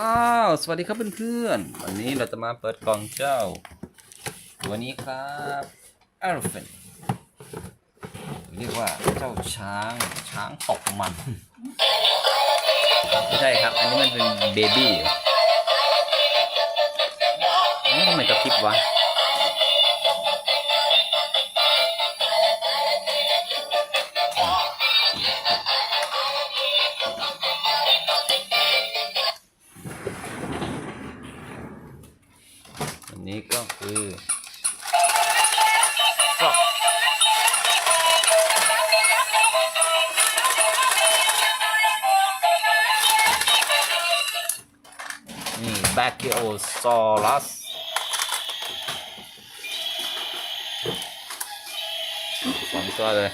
อ้าวสวัสดีครับเพื่อนๆ วันนี้เราจะมาเปิดกล่องเจ้า ตัวนี้ครับเอลฟินเรียกว่าเจ้าช้างช้างตกมันไม่ใช่ครับ อันนี้มันเป็นเบบี้อ้าทำไมกระพริบวะ อันนี้ก็คือฟรอกนี่แบคคิโอซอรัสสองตัวเลย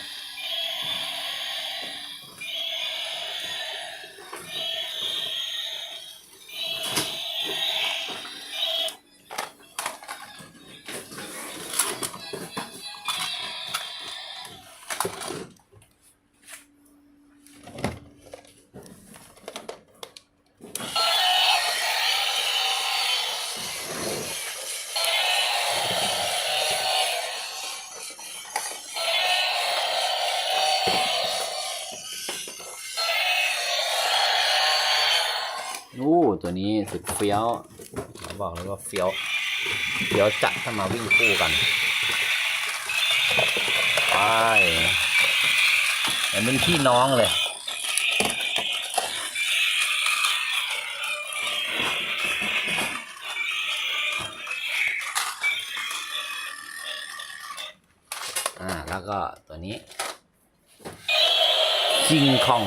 นู่ตัวนี้สุดเฟี้ยวเขาบอกเลยว่าเฟี้ยวเฟี้ยวจัดถ้ามาวิ่งคู่กันไปเหมือนเป็นพี่น้องเลยอ่าแล้วก็ตัวนี้ จิงคอง